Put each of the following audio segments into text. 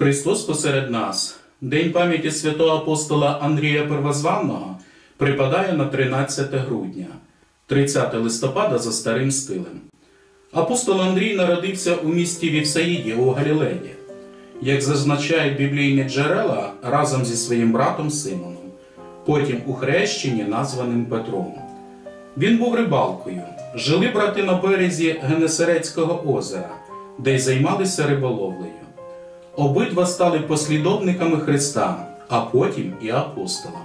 Христос посеред нас. День пам'яті святого апостола Андрія Первозванного припадає на 13 грудня, 30 листопада за старим стилем. Апостол Андрій народився у місті Вівсаїді у Галілеї, як зазначають біблійні джерела разом зі своїм братом Симоном, потім у хрещенні, названим Петром. Він був рибалкою. Жили брати на березі Генесарецького озера, де й займалися риболовлею. Обидва стали послідовниками Христа, а потім і апостолами.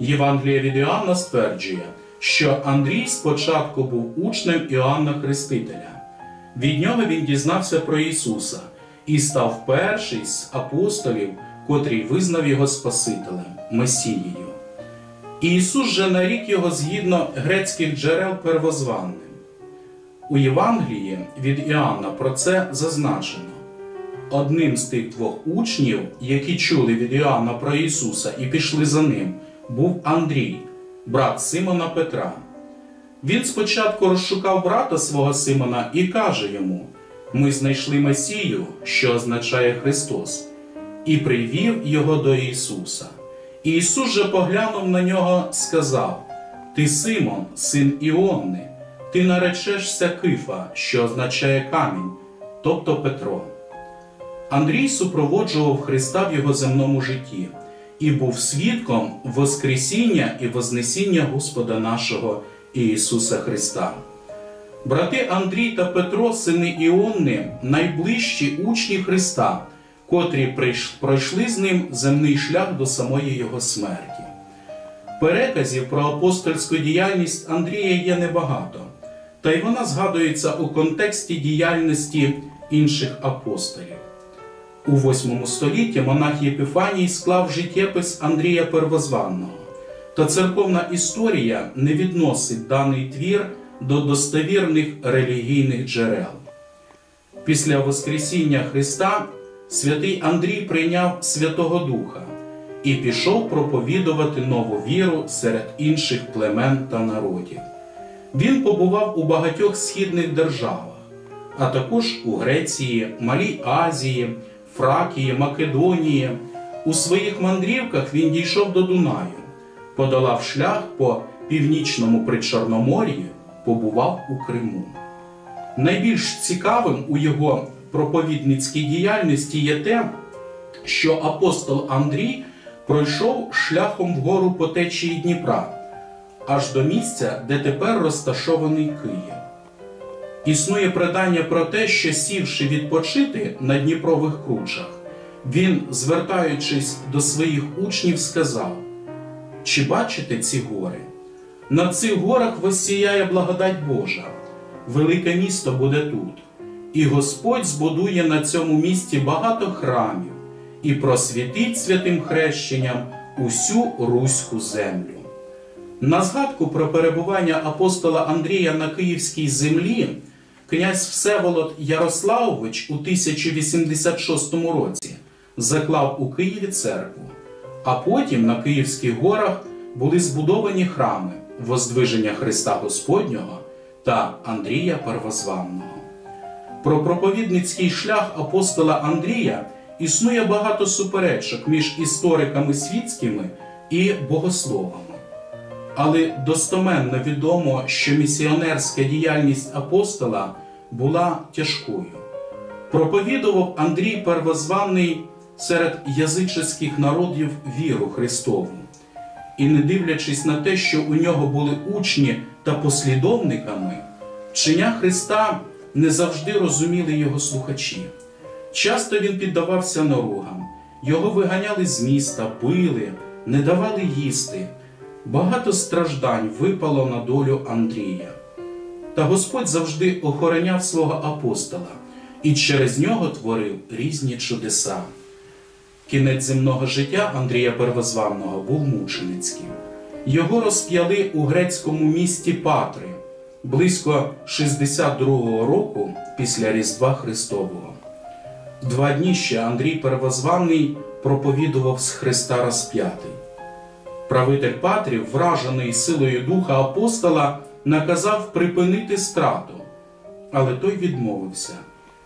Євангелія від Іоанна стверджує, що Андрій спочатку був учнем Іоанна Хрестителя. Від нього він дізнався про Ісуса і став перший з апостолів, котрий визнав його Спасителем, Месією. Ісус же нарік його згідно грецьких джерел первозванним. У Євангелії від Іоанна про це зазначено. Одним з тих двох учнів, які чули від Іоанна про Ісуса і пішли за ним, був Андрій, брат Симона Петра. Він спочатку розшукав брата свого Симона і каже йому: Ми знайшли Месію, що означає Христос, і привів його до Ісуса. І Ісус же поглянув на нього, сказав: Ти Симон, син Іонни, ти наречешся Кифа, що означає камінь, тобто Петро. Андрій супроводжував Христа в його земному житті і був свідком Воскресіння і Вознесіння Господа нашого Ісуса Христа. Брати Андрій та Петро, сини Іонни, найближчі учні Христа, котрі пройшли з ним земний шлях до самої Його смерті. Переказів про апостольську діяльність Андрія є небагато, та й вона згадується у контексті діяльності інших апостолів. У VIII столітті монах Єпіфаній склав життєпис Андрія Первозванного, та церковна історія не відносить даний твір до достовірних релігійних джерел. Після Воскресіння Христа святий Андрій прийняв Святого Духа і пішов проповідувати нову віру серед інших племен та народів. Він побував у багатьох східних державах, а також у Греції, Малій Азії. Фракії, Македонії. У своїх мандрівках він дійшов до Дунаю, подолав шлях по північному Причорномор'ї, побував у Криму. Найбільш цікавим у його проповідницькій діяльності є те, що апостол Андрій пройшов шляхом вгору по течії Дніпра, аж до місця, де тепер розташований Київ. Існує предання про те, що сівши відпочити на Дніпрових кручах, він, звертаючись до своїх учнів, сказав: Чи бачите ці гори? На цих горах воссіяє благодать Божа, велике місто буде тут, і Господь збудує на цьому місті багато храмів і просвітить святим хрещенням усю руську землю. На згадку про перебування апостола Андрія на Київській землі князь Всеволод Ярославович у 1086 році заклав у Києві церкву, а потім на Київських горах були збудовані храми Воздвиження Христа Господнього та Андрія Первозванного. Про проповідницький шлях апостола Андрія існує багато суперечок між істориками світськими і богословами. Але достоменно відомо, що місіонерська діяльність апостола була тяжкою. Проповідував Андрій Первозваний серед язичних народів віру Христову. І, не дивлячись на те, що у нього були учні та послідовниками, вчення Христа не завжди розуміли його слухачі. Часто він піддавався наругам, його виганяли з міста, били, не давали їсти. Багато страждань випало на долю Андрія. Та Господь завжди охороняв свого апостола і через нього творив різні чудеса. Кінець земного життя Андрія Первозваного був мученицьким. Його розп'яли у грецькому місті Патри близько 62-го року після Різдва Христового. Два дні ще Андрій Первозваний проповідував з Христа розп'ятий. Правитель Патрів, вражений силою духа апостола, наказав припинити страту, але той відмовився.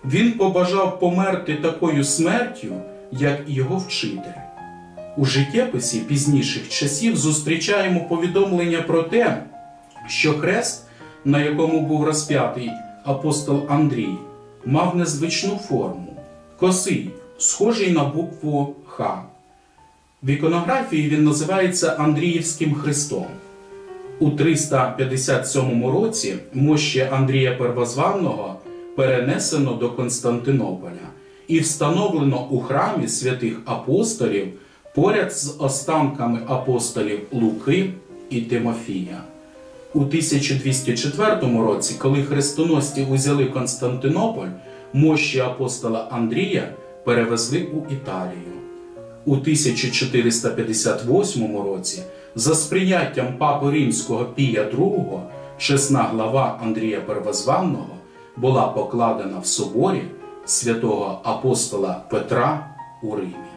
Він побажав померти такою смертю, як і його вчитель. У життєписі пізніших часів зустрічаємо повідомлення про те, що хрест, на якому був розп'ятий апостол Андрій, мав незвичну форму, косий, схожий на букву Х. В іконографії він називається Андріївським Христом. У 357 році мощі Андрія Первозванного перенесено до Константинополя і встановлено у храмі святих апостолів поряд з останками апостолів Луки і Тимофія. У 1204 році, коли хрестоносці узяли Константинополь, мощі апостола Андрія перевезли у Італію. У 1458 році за сприяттям папи римського Пія II чесна глава Андрія Первозванного була покладена в соборі святого апостола Петра у Римі.